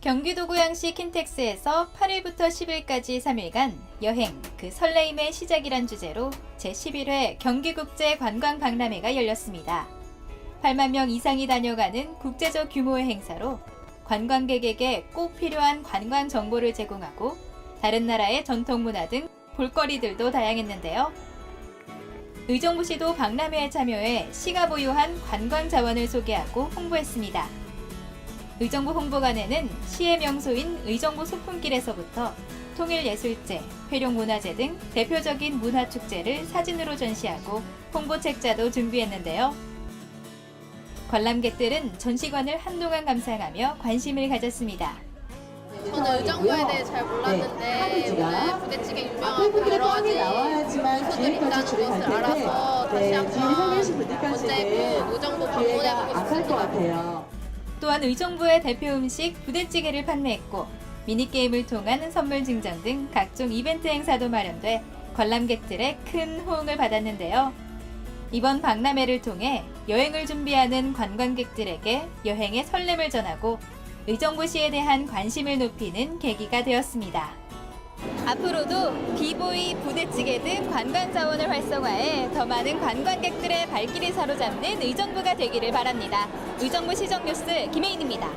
경기도 고양시 킨텍스에서 8일부터 10일까지 3일간 여행 그 설레임의 시작이란 주제로 제11회 경기국제 관광 박람회가 열렸습니다. 8만 명 이상이 다녀가는 국제적 규모의 행사로 관광객에게 꼭 필요한 관광 정보를 제공하고 다른 나라의 전통 문화 등 볼거리들도 다양했는데요. 의정부시도 박람회에 참여해 시가 보유한 관광 자원을 소개하고 홍보했습니다. 의정부 홍보관에는 시의 명소인 의정부 소풍길에서부터 통일예술제, 회룡문화제 등 대표적인 문화축제를 사진으로 전시하고 홍보책자도 준비했는데요. 관람객들은 전시관을 한동안 감상하며 관심을 가졌습니다. 저는 의정부에 대해 잘 몰랐는데 네, 오늘 부대찌개 유명하고 한국으로 여러 가지 뒤에까지 있다는 것을 알아서 다시 네, 한번 언제 꼭 의정부 방문해보고 싶습니다. 또한 의정부의 대표 음식 부대찌개를 판매했고 미니게임을 통한 선물 증정 등 각종 이벤트 행사도 마련돼 관람객들의 큰 호응을 받았는데요. 이번 박람회를 통해 여행을 준비하는 관광객들에게 여행의 설렘을 전하고 의정부시에 대한 관심을 높이는 계기가 되었습니다. 앞으로도 비보이, 부대찌개 등 관광 자원을 활성화해 더 많은 관광객들의 발길을 사로잡는 의정부가 되기를 바랍니다. 의정부 시정 뉴스 김혜인입니다.